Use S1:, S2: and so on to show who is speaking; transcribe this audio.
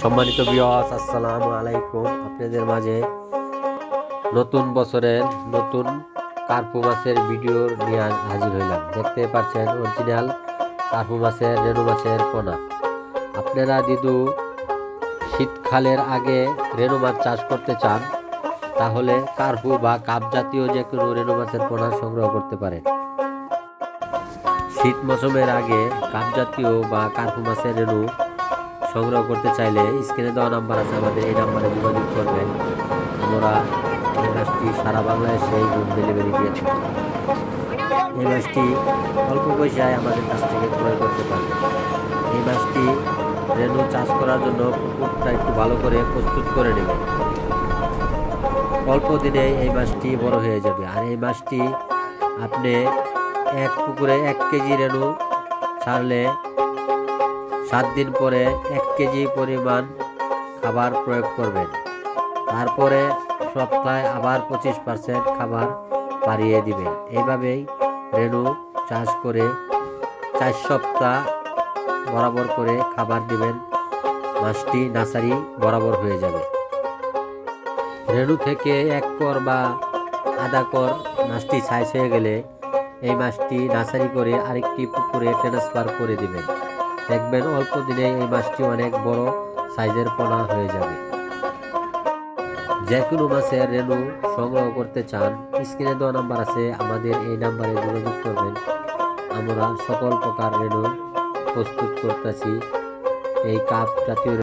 S1: সম্মানিত বিয়াস আসসালামু আলাইকুম। আপনাদের মাঝে নতুন বছরের নতুন কার্পু মাছের ভিডিও নিয়ে হাজির হইলাম। দেখতে পাচ্ছেন অরিজিনাল কার্পু মাছের, রেণু মাছের পোনা। আপনারা দিদু শীতকালের আগে রেণু মাছ চাষ করতে চান, তাহলে কার্পু বা কাপ জাতীয় যে কোনো রেণু মাছের পোনা সংগ্রহ করতে পারেন। শীত মৌসুমের আগে কাপ জাতীয় বা কার্পু মাছের রেণু সংগ্রহ করতে চাইলে স্ক্রিনে দেওয়া নাম্বার আছে, আমাদের এই নাম্বারে যোগাযোগ করবেন। আমরা এই মাছটি সারা বাংলাদেশে হোম ডেলিভারি দিয়ে থাকি। এই মাছটি অল্প পয়সায় আমাদের কাছ থেকে ক্রয় করতে পারবেন। এই মাছটি রেণু চাষ করার জন্য পুকুরটা একটু ভালো করে প্রস্তুত করে নেবেন। অল্প দিনে এই মাছটি বড় হয়ে যাবে। আর এই মাছটি আপনি এক পুকুরে এক কেজি রেণু ছাড়লে সাত দিন পরে এক কেজি পরিমাণ খাবার প্রয়োগ করবেন। তারপরে সপ্তাহে আবার পঁচিশ পার্সেন্ট খাবার বাড়িয়ে দিবেন। এইভাবেই রেণু চাষ করে চার সপ্তাহ বরাবর করে খাবার দিবেন। মাছটি নার্সারি বরাবর হয়ে যাবে। রেণু থেকে এক কর বা আধা কর মাছটি সাইজ হয়ে গেলে এই মাছটি নার্সারি করে আরেকটি পুকুরে ট্রান্সফার করে দিবেন। দেখবেন অল্প দিনে এই মাছটি অনেক বড় সাইজের পোনা হয়ে যাবে। যে কোনো মাছের রেণু সংগ্রহ করতে চান, স্ক্রিনে দেওয়া নাম্বার আছে, আমাদের এই নাম্বারে যোগাযোগ করবেন। আমরা সকল প্রকার রেণু প্রস্তুত করতেছি। এই কাপ জাতীয়